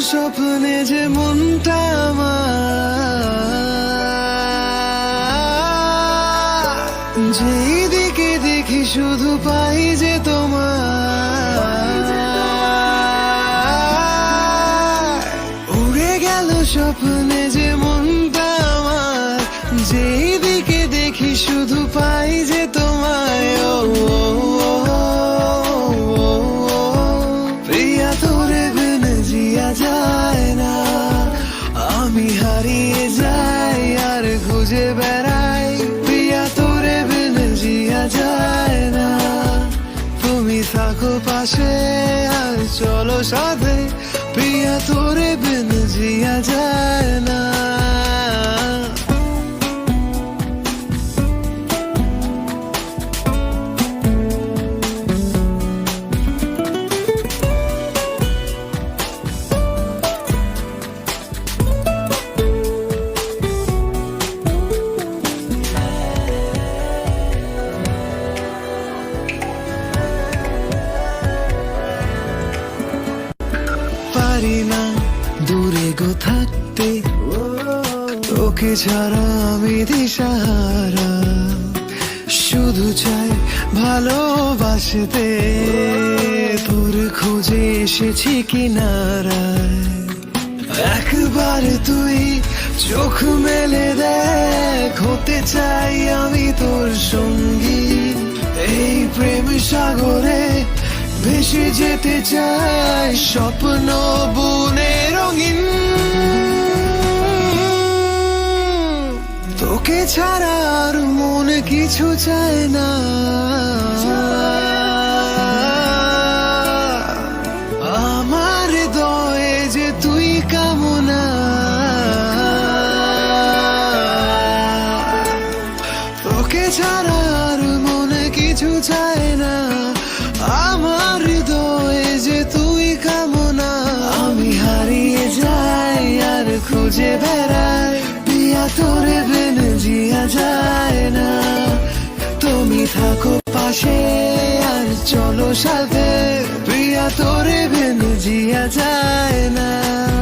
স্বপ্নে যে মনটা আমার। দিকে দেখি শুধু পাই যে তোমার। উড়ে গেল স্বপ্নে যে মনটা আমার। যেই দিকে দেখি শুধু পাই যে তোমায়। ও। খুঁজে বেড়াই, প্রিয়া তোরে বিন জিয়া যায় না। তুমি থাকো পাশে, আর চলো সাথে, প্রিয়া তোরে বিন জিয়া যায় না। থাকতে তোকে ছাড়া আমি দিশাহারা। শুধু চাই ভালোবাসতে। তোর খোঁজে এসেছি কিনারায়। একবার তুই চোখ মেলে দেখ, হতে চাই আমি তোর সঙ্গী। এই প্রেম সাগরে ভেসে যেতে চাই, স্বপ্ন বুনে রঙিন ছাড়া আর মন কিছু চায় না। আমার হৃদয়ে যে তুই কামনা। তোকে ছাড়া আর মনে কিছু চায় না। আমার হৃদয়ে যে তুই কামনা। আমি হারিয়ে যাই আর খুঁজে বেড়াই। পিয়া তোরে যায় না। তুমি থাকো পাশে আর চলো সাথে। প্রিয়া তোরে বেন জিয়া যায় না।